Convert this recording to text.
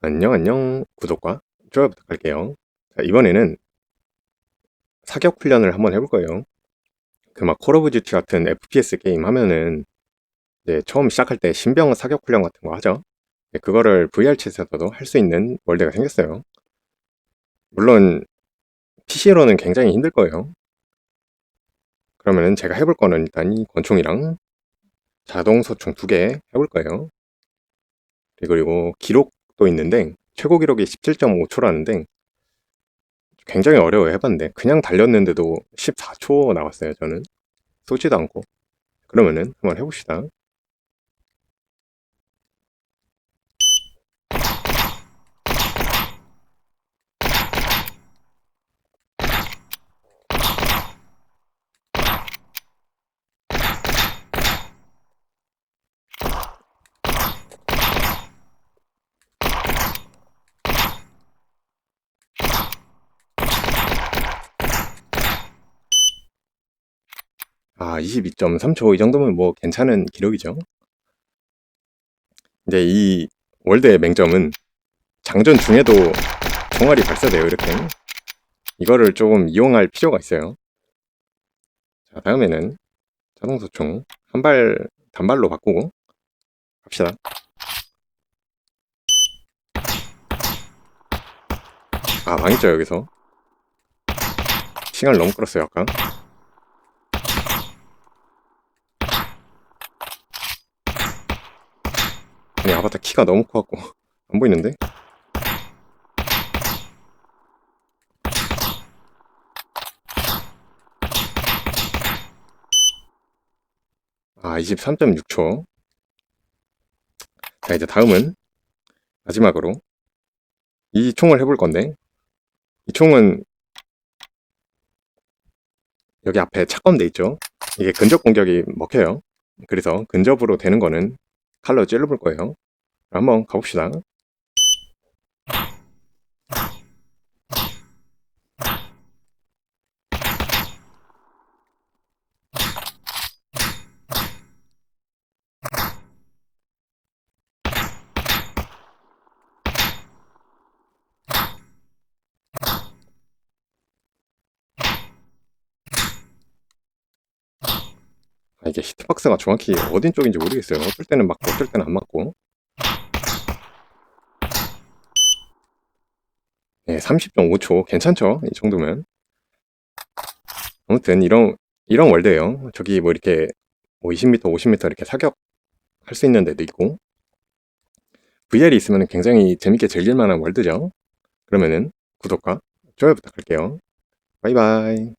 안녕, 안녕. 구독과 좋아요 부탁할게요. 자, 이번에는 사격 훈련을 한번 해볼 거예요. 그 막 콜 오브 듀티 같은 FPS 게임 하면은 이제 처음 시작할 때 신병 사격 훈련 같은 거 하죠. 네, 그거를 VR챗에서도 할 수 있는 월드가 생겼어요. 물론 PC로는 굉장히 힘들 거예요. 그러면은 제가 해볼 거는 일단 이 권총이랑 자동 소총 두 개 해볼 거예요. 그리고 기록 도 있는데 최고 기록이 17.5초라는데 굉장히 어려워요 해봤는데. 그냥 달렸는데도 14초 나왔어요 저는. 쏘지도 않고. 그러면은 한번 해봅시다 아 22.3초 이 정도면 뭐 괜찮은 기록이죠. 이제 이 월드의 맹점은 장전 중에도 총알이 발사돼요 이렇게. 이거를 조금 이용할 필요가 있어요. 자 다음에는 자동소총 한 발 단발로 바꾸고 갑시다. 아 망했죠 여기서. 시간을 너무 끌었어요 아까 아니 아바타 키가 너무 커갖고 안 보이는데? 아 23.6초. 자 이제 다음은 마지막으로 이 총을 해볼 건데 이 총은 여기 앞에 착검돼 있죠? 이게 근접 공격이 먹혀요. 그래서 근접으로 되는 거는 칼로 찔러볼 거예요. 한번 가봅시다. 이게 히트박스가 정확히 어딘 쪽인지 모르겠어요. 어떨 때는 맞고 어떨 때는 안 맞고. 네, 30.5초 괜찮죠? 이 정도면. 아무튼 이런 이런 월드예요. 저기 뭐 이렇게 뭐 20m, 50m 이렇게 사격 할 수 있는 데도 있고 VR이 있으면 굉장히 재밌게 즐길 만한 월드죠. 그러면은 구독과 좋아요 부탁할게요. 바이바이.